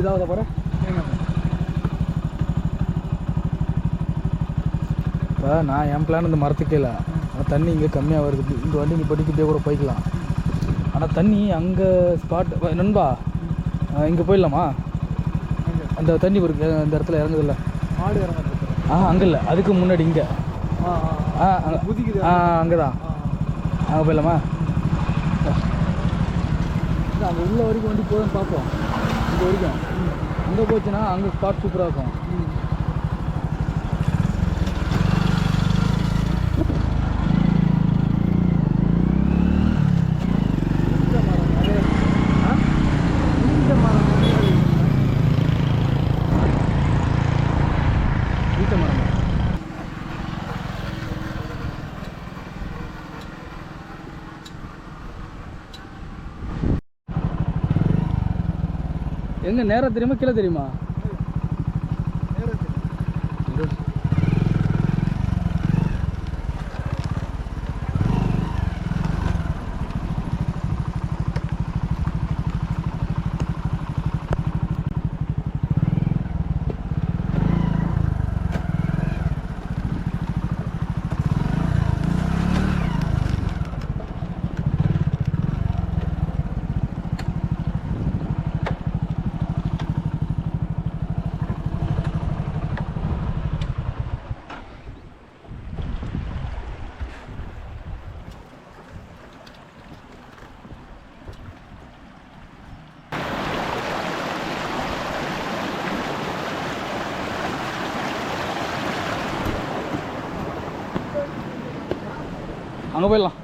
வந்து இதாவத பாரு இப்போ நான் என் பிளான் இந்த மரத்துக்கே இல்லை. ஆனால் தண்ணி இங்கே கம்மியாக வருது. இந்த வண்டி இங்கே படிக்க இப்படியே கூட போய்க்கலாம். ஆனால் தண்ணி அங்கே ஸ்பாட் நண்பா இங்கே போயிடலாமா? அந்த தண்ணி ஒரு அந்த இடத்துல இறங்குதில்ல. மாடு இறங்க ஆ அங்கே இல்லை. அதுக்கு முன்னாடி இங்கே. ஆ ஆ அங்க- குதிக்குது ஆ அங்கே தான் அங்கே போயிடலாமா? அங்கே உள்ள வரைக்கும் வண்டி போதும் பார்ப்போம் இங்கே அங்கே போச்சுன்னா அங்கே ஸ்பாட் சூப்பராக இருக்கும். எங்கே நேராக தெரியுமா? கீழே தெரியுமா? அங்கே போயிடலாம்